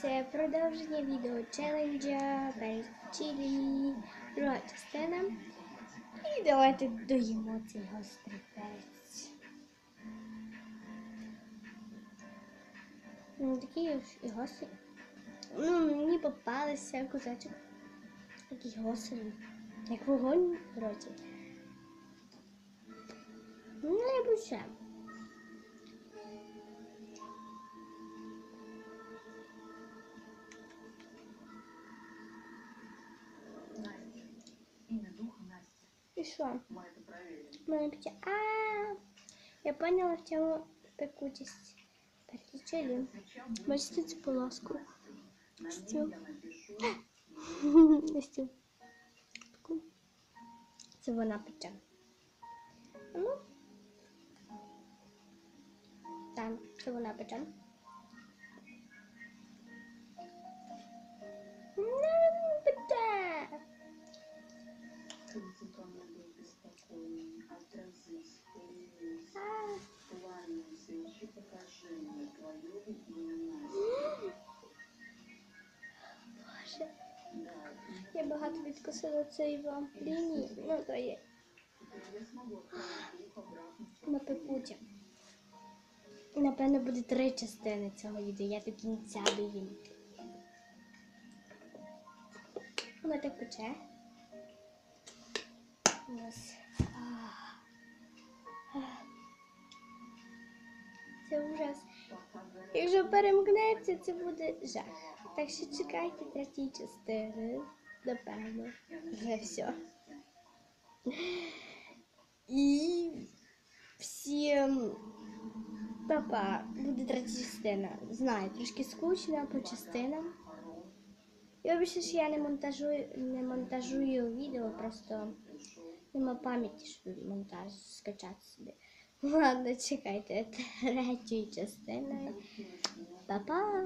Це продовження відео челенджа чилі, друга частина. І давайте доїмо цей гострий перець. Ну, такий і гострий. Ну, мені попалися кусочок. Такий гострий. Як вогонь в роті. Ну, я б ще. Настя. І що? Мы это проверим. Мене пече. А, я поняла в цьому пекучість. Переключили. Зачем мы Бачите цю полоску? На ней Стю. я напишу Настю. Таку. Це вона пече. Ну. Там, це вона пече. Я багато відкусила цієї вам лінії. Ну, то є на твое. Напевно, буде три частини цього відео. Я до кінця доїм. Воно так пече. Це ужас. Якщо перемкнеться, це буде жах. Так що чекайте третій частини. Напевно. Вже все. І всім папа буде третя частина. Знаю, трошки скучно по частинам. І вибачте, що я не монтажую, не монтажую відео, просто нема пам'яті, щоб монтаж скачати собі. Ладно, чекайте третьої частини. Па-па!